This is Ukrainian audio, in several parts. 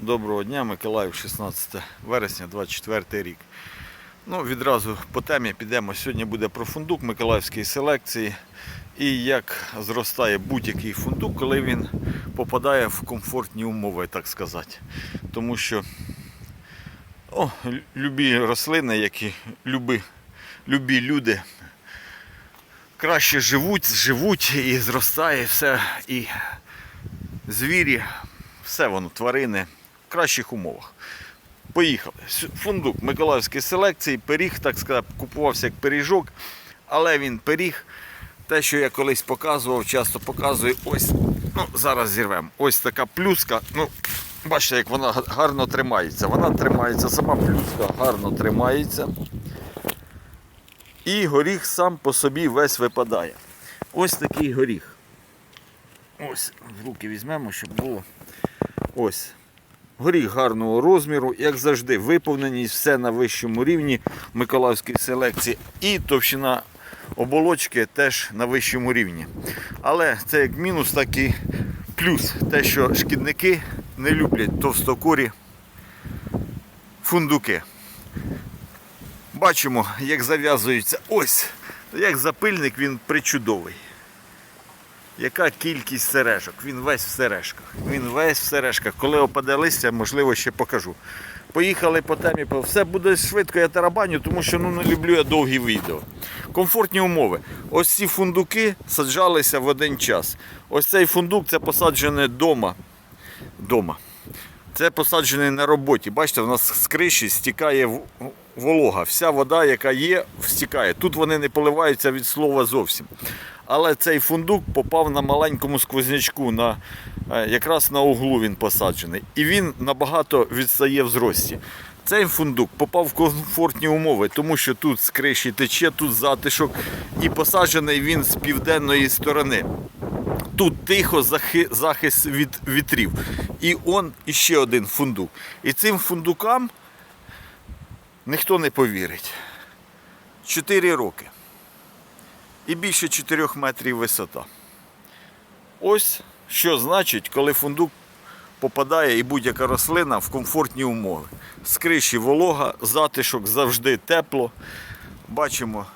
Доброго дня, Миколаїв, 16 вересня, 24 рік. Ну, відразу по темі підемо. Сьогодні буде про фундук Миколаївської селекції і як зростає будь-який фундук, коли він попадає в комфортні умови, так сказати. Тому що о, любі рослини, як і любі, люди, краще живуть, живуть і зростає все. І звірі, все воно, тварини кращих умовах. Поїхали. Фундук Миколаївської селекції, пиріг, так сказати, купувався як пиріжок, але він пиріг. Те, що я колись показував, часто показую, ось, ну, зараз зірвемо. Ось така плюска. Ну, бачите, як вона гарно тримається. Вона тримається, сама плюска гарно тримається. І горіх сам по собі весь випадає. Ось такий горіх. Ось, в руки візьмемо, щоб було. Ось. Горіх гарного розміру, як завжди, виповненість, все на вищому рівні Миколаївської селекції. І товщина оболочки теж на вищому рівні. Але це як мінус, так і плюс. Те, що шкідники не люблять товстокорі фундуки. Бачимо, як зав'язується ось. Як запильник він причудовий. Яка кількість сережок? Він весь в сережках. Він весь в сережках. Коли опаде листя, можливо, ще покажу. Поїхали по темі. Все буде швидко, я тарабаню, тому що ну, не люблю я довгі відео. Комфортні умови. Ось ці фундуки саджалися в один час. Ось цей фундук це посаджене вдома. Дома. Це посаджений на роботі. Бачите, в нас з криші стікає волога. Вся вода, яка є, стікає. Тут вони не поливаються від слова зовсім. Але цей фундук попав на маленькому сквознячку, на, е, якраз на углу він посаджений. І він набагато відстає в зрості. Цей фундук попав в комфортні умови, тому що тут з криші тече, тут затишок, і посаджений він з південної сторони. Тут тихо захи- захист від вітрів. І он іще один фундук. І цим фундукам ніхто не повірить. Чотири роки. І більше 4 метрів висота. Ось що значить, коли фундук попадає і будь-яка рослина в комфортні умови. З криші волога, затишок завжди тепло. Бачимо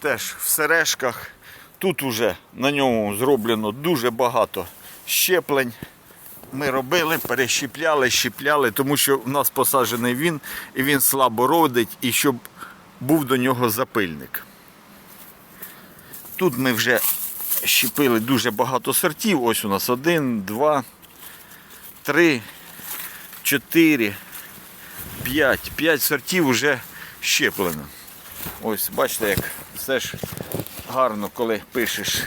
теж в сережках. Тут уже на ньому зроблено дуже багато щеплень. Ми робили, перещіпляли, щіпляли, тому що в нас посаджений він і він слабо родить, і щоб був до нього запильник. Тут ми вже щепили дуже багато сортів. Ось у нас один, два, три, чотири, п'ять. П'ять сортів вже щеплено. Ось бачите, як все ж гарно, коли пишеш.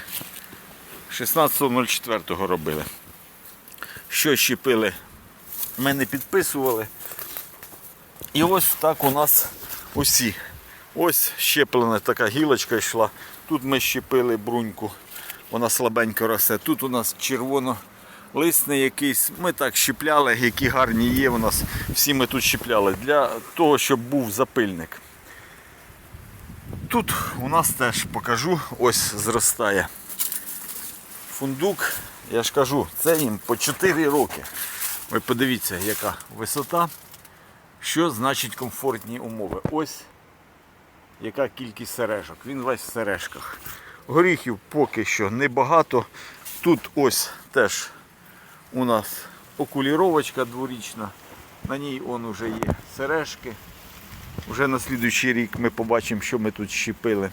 16.04 робили. Що щепили, ми не підписували. І ось так у нас усі. Ось щеплена така гілочка йшла. Тут ми щепили бруньку, вона слабенько росте. Тут у нас червонолисний якийсь. Ми так щепляли, які гарні є у нас. Всі ми тут щепляли для того, щоб був запильник. Тут у нас теж покажу, ось зростає фундук. Я ж кажу, це їм по 4 роки. Ви подивіться, яка висота. Що значить комфортні умови? Ось яка кількість сережок. Він весь в сережках. Горіхів поки що небагато. Тут ось теж у нас окуліровочка дворічна. На ній он уже є сережки. Уже на слідуючий рік ми побачимо, що ми тут щепили,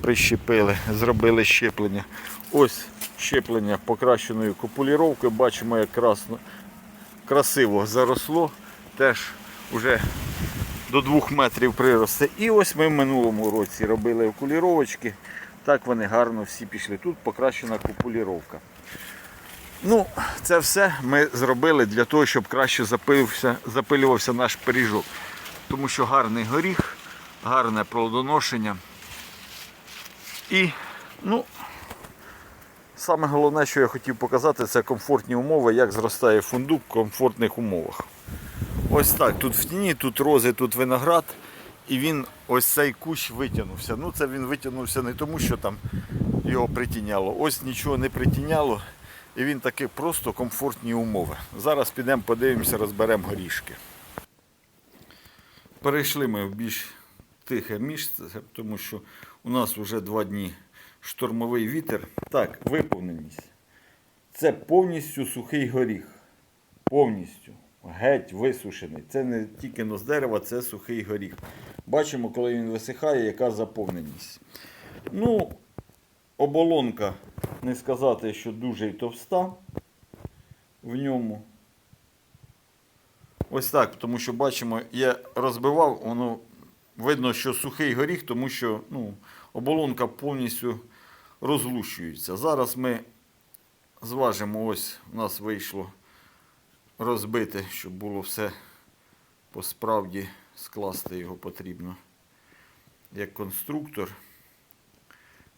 прищепили, зробили щеплення. Ось щеплення покращеною копуліровкою. Бачимо, як красно, красиво заросло. Теж вже до 2 метрів приросте. І ось ми в минулому році робили окуліровочки. Так вони гарно всі пішли. Тут покращена копуліровка. Ну, це все ми зробили для того, щоб краще запилився, запилювався наш пиріжок. Тому що гарний горіх, гарне плодоношення. І, ну, саме головне, що я хотів показати, це комфортні умови, як зростає фундук в комфортних умовах. Ось так, тут в тіні, тут рози, тут виноград. І він ось цей кущ витягнувся. Ну це він витягнувся не тому, що там його притіняло. Ось нічого не притіняло. І він таки просто комфортні умови. Зараз підемо подивимося, розберемо горішки. Перейшли ми в більш тихе місце, тому що у нас вже два дні штормовий вітер. Так, виповненість. Це повністю сухий горіх. Повністю. Геть висушений. Це не тільки но з дерева, це сухий горіх. Бачимо, коли він висихає, яка заповненість. Ну, оболонка, не сказати, що дуже й товста в ньому. Ось так, тому що бачимо, я розбивав, воно видно, що сухий горіх, тому що ну, оболонка повністю розлущується. Зараз ми зважимо, ось у нас вийшло розбити, щоб було все по справді скласти його потрібно як конструктор,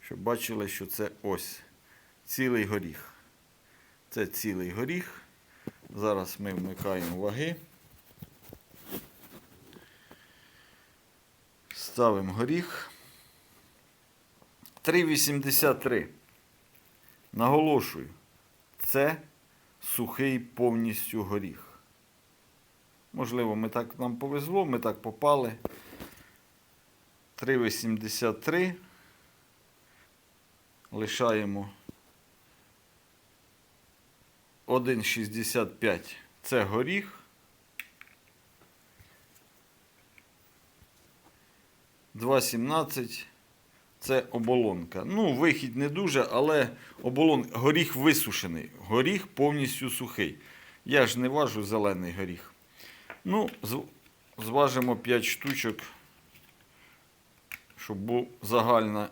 щоб бачили, що це ось цілий горіх. Це цілий горіх. Зараз ми вмикаємо ваги. Ставимо горіх. 3,83. Наголошую, це сухий повністю горіх. Можливо, ми так нам повезло, ми так попали. 3,83. Лишаємо 1,65. Це горіх. 2,17 це оболонка. Ну, вихід не дуже, але оболон... горіх висушений. Горіх повністю сухий. Я ж не важу зелений горіх. Ну, зважимо 5 штучок, щоб був загальна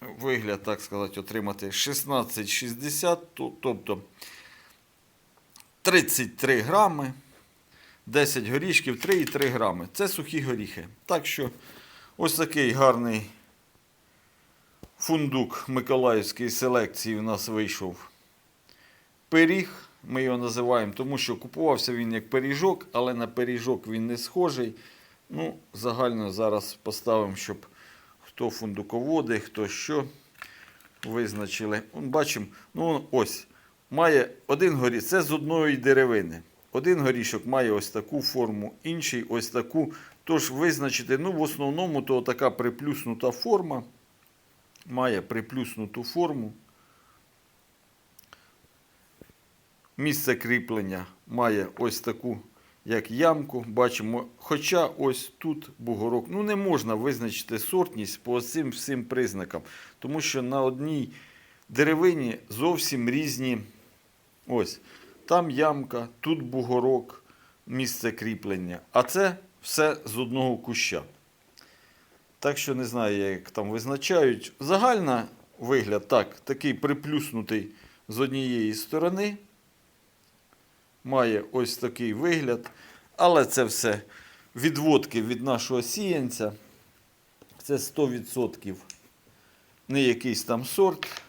вигляд, так сказати, отримати 16,60, то- тобто 33 грами. 10 горішків, 3,3 грами. Це сухі горіхи. Так що ось такий гарний фундук Миколаївської селекції у нас вийшов. Пиріг, ми його називаємо, тому що купувався він як пиріжок, але на пиріжок він не схожий. Ну, загально зараз поставимо, щоб хто фундуководи, хто що визначили. Бачимо, ну ось, має один горіх, це з одної деревини. Один горішок має ось таку форму, інший ось таку. Тож визначити, ну, в основному, то така приплюснута форма. Має приплюснуту форму. Місце кріплення має ось таку, як ямку. Бачимо, хоча ось тут бугорок. Ну, не можна визначити сортність по цим всім признакам, тому що на одній деревині зовсім різні. Ось. Там ямка, тут бугорок, місце кріплення. А це все з одного куща. Так що не знаю, як там визначають. Загальна вигляд, так, такий приплюснутий з однієї сторони. Має ось такий вигляд. Але це все відводки від нашого сіянця. Це 100% не якийсь там сорт.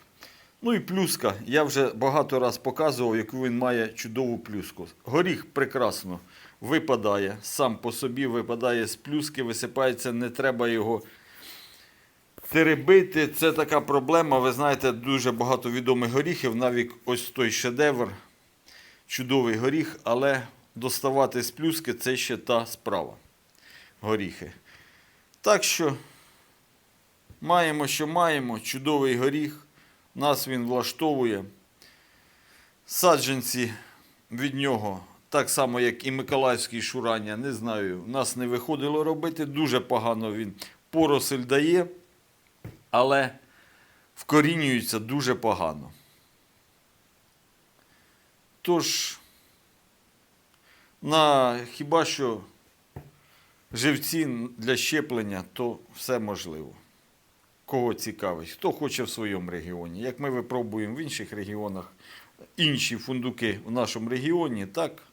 Ну і плюска. Я вже багато раз показував, яку він має чудову плюску. Горіх прекрасно випадає, сам по собі випадає з плюски, висипається, не треба його теребити. Це така проблема. Ви знаєте, дуже багато відомих горіхів, навіть ось той шедевр, чудовий горіх, але доставати з плюски це ще та справа. Горіхи. Так що маємо, що маємо, чудовий горіх. Нас він влаштовує. Саджанці від нього, так само, як і Миколаївський шурання, не знаю, нас не виходило робити. Дуже погано він поросль дає, але вкорінюється дуже погано. Тож, на хіба що живці для щеплення, то все можливо кого цікавить, хто хоче в своєму регіоні. Як ми випробуємо в інших регіонах інші фундуки в нашому регіоні, так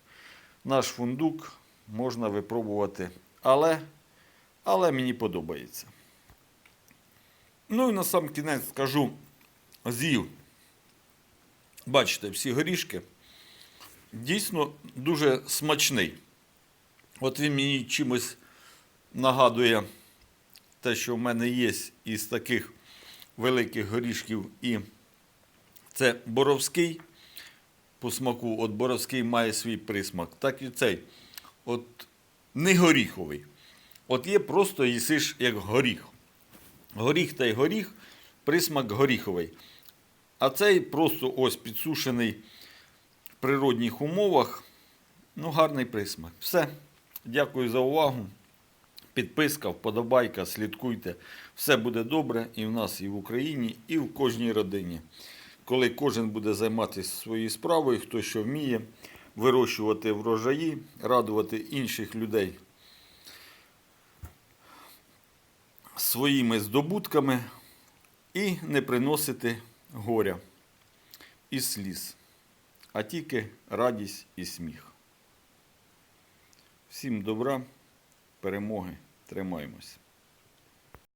наш фундук можна випробувати. Але, але мені подобається. Ну і на сам кінець скажу, з'їв. Бачите, всі горішки дійсно дуже смачний. От він мені чимось нагадує те, що в мене є із таких великих горішків і Це боровський по смаку, от боровський має свій присмак, так і цей. От не горіховий. От є просто їсиш як горіх. Горіх та й горіх, присмак горіховий. А цей просто ось підсушений в природних умовах. Ну, гарний присмак. Все. Дякую за увагу. Підписка, вподобайка, слідкуйте. Все буде добре і в нас, і в Україні, і в кожній родині. Коли кожен буде займатися своєю справою, хто що вміє, вирощувати врожаї, радувати інших людей своїми здобутками і не приносити горя і сліз, а тільки радість і сміх. Всім добра, перемоги, тримаємось.